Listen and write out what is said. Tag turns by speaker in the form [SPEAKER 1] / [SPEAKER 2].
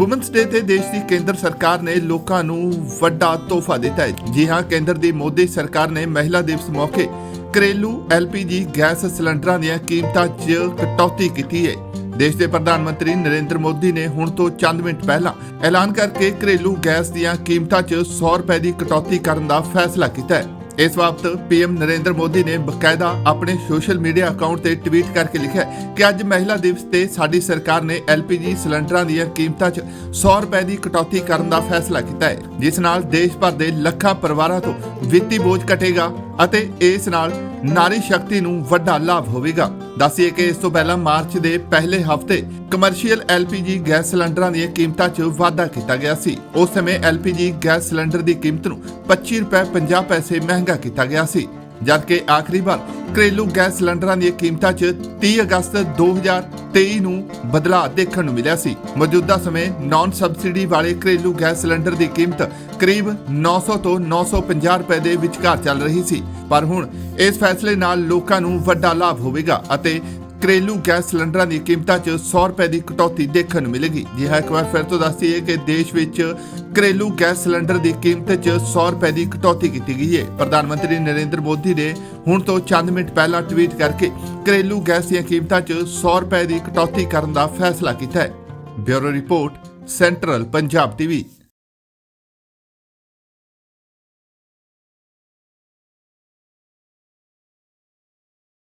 [SPEAKER 1] Women's ਡੇ ਤੇ ਦੇਸ਼ ਦੀ ਕੇਂਦਰ ਸਰਕਾਰ ਨੇ ਲੋਕਾਂ ਨੂੰ ਵੱਡਾ ਤੋਹਫਾ ਦਿੱਤਾ ਹੈ। ਜੀ ਹਾਂ, ਕੇਂਦਰ ਦੀ ਮੋਦੀ ਸਰਕਾਰ ਨੇ ਮਹਿਲਾ ਦਿਵਸ ਮੌਕੇ ਘਰੇਲੂ ਐਲਪੀਜੀ ਗੈਸ ਸਿਲੰਡਰਾਂ ਦੀਆਂ ਕੀਮਤਾਂ 'ਚ ਕਟੌਤੀ ਕੀਤੀ ਹੈ। ਦੇਸ਼ ਦੇ ਪ੍ਰਧਾਨ ਮੰਤਰੀ ਨਰਿੰਦਰ ਮੋਦੀ ਨੇ ਹੁਣ ਤੋਂ ਚੰਦ ਮਿੰਟ ਪਹਿਲਾਂ ਐਲਾਨ ਕਰਕੇ ਘਰੇਲੂ ਗੈਸ ਦੀਆਂ ਕੀਮਤਾਂ 'ਚ 100 ਰੁਪਏ ਦੀ ਕਟੌਤੀ ਕਰਨ ਦਾ ਫੈਸਲਾ ਕੀਤਾ ਹੈ। ਇਸ ਵਕਤ ਪੀਐਮ ਨਰਿੰਦਰ ਮੋਦੀ ਨੇ ਬਕਾਇਦਾ ਆਪਣੇ ਸੋਸ਼ਲ ਮੀਡੀਆ ਅਕਾਊਂਟ ਤੇ ਟਵੀਟ ਕਰਕੇ ਲਿਖਿਆ ਕਿ ਅੱਜ ਮਹਿਲਾ ਦਿਵਸ ਤੇ ਸਾਡੀ ਸਰਕਾਰ ਨੇ ਐਲਪੀਜੀ ਸਿਲੰਡਰਾਂ ਦੀਆਂ ਕੀਮਤਾਂ 'ਚ 100 ਰੁਪਏ ਦੀ ਕਟੌਤੀ ਕਰਨ ਦਾ ਫੈਸਲਾ ਕੀਤਾ ਹੈ, ਜਿਸ ਨਾਲ ਦੇਸ਼ ਭਰ ਦੇ ਲੱਖਾਂ ਪਰਿਵਾਰਾਂ ਤੋਂ ਵਿੱਤੀ ਬੋਝ ਘਟੇਗਾ ਅਤੇ ਇਸ ਨਾਲ ਨਾਰੀ ਸ਼ਕਤੀ ਨੂੰ ਵੱਡਾ ਲਾਭ ਹੋਵੇਗਾ। ਦੱਸਿਏ ਕਿ ਇਸ ਤੋਂ ਪਹਿਲਾਂ ਮਾਰਚ ਦੇ ਪਹਿਲੇ ਹਫ਼ਤੇ ਕਮਰਸ਼ੀਅਲ ਐਲਪੀਜੀ ਗੈਸ ਸਿਲੰਡਰਾਂ ਦੀਆਂ ਕੀਮਤਾਂ 'ਚ ਵਾਧਾ ਕੀਤਾ ਗਿਆ ਸੀ। ਉਸ ਸਮੇਂ ਐਲਪੀਜੀ ਗੈਸ ਸਿਲੰਡਰ ਦੀ ਕੀਮਤ ਨੂੰ 25 ਰੁਪਏ 50 ਪੈਸੇ ਮਹਿੰਗਾ ਕੀਤਾ ਗਿਆ ਸੀ। ਜਦਕਿ ਆਖਰੀ ਵਾਰ ਘਰੇਲੂ ਗੈਸ ਸਿਲੰਡਰਾਂ ਦੀਆਂ ਕੀਮਤਾਂ 'ਚ 30 ਅਗਸਤ 2023 ਨੂੰ ਬਦਲਾਅ ਦੇਖਣ ਨੂੰ ਮਿਲਿਆ ਸੀ। ਮੌਜੂਦਾ ਸਮੇਂ ਨਾਨ ਸਬਸਿਡੀ ਵਾਲੇ ਘਰੇਲੂ ਗੈਸ ਸਿਲੰਡਰ ਦੀ ਕੀਮਤ ਕਰੀਬ 900 ਤੋਂ 950 ਰੁਪਏ ਦੇ ਵਿਚਕਾਰ ਚੱਲ ਰਹੀ ਸੀ। ਪਰ ਹੁਣ ਇਸ ਫੈਸਲੇ ਨਾਲ ਲੋਕਾਂ ਨੂੰ ਵੱਡਾ ਲਾਭ ਹੋਵੇਗਾ ਅਤੇ ਘਰੇਲੂ ਗੈਸ ਸਿਲੰਡਰਾਂ ਦੀ ਕੀਮਤਾਂ 'ਚ 100 ਰੁਪਏ ਦੀ ਕਟੌਤੀ ਦੇਖਣ ਨੂੰ ਮਿਲੇਗੀ। ਜੀ ਹਾਂ, ਇੱਕ ਵਾਰ ਫਿਰ ਤੋਂ ਦੱਸ ਦਈਏ ਕਿ ਦੇਸ਼ ਵਿੱਚ ਘਰੇਲੂ ਗੈਸ ਸਿਲੰਡਰ ਦੀ ਕੀਮਤ 'ਚ 100 ਰੁਪਏ ਦੀ ਕਟੌਤੀ ਕੀਤੀ ਗਈ ਹੈ। ਪ੍ਰਧਾਨ ਮੰਤਰੀ ਨਰਿੰਦਰ ਮੋਦੀ ਨੇ ਹੁਣ ਤੋਂ ਚੰਦ ਮਿੰਟ ਪਹਿਲਾਂ ਟਵੀਟ ਕਰਕੇ ਘਰੇਲੂ ਗੈਸ ਦੀਆਂ ਕੀਮਤਾਂ 'ਚ 100 ਰੁਪਏ ਦੀ ਕਟੌਤੀ ਕਰਨ ਦਾ ਫੈਸਲਾ ਕੀਤਾ ਹੈ। Bureau report, central Punjab TV.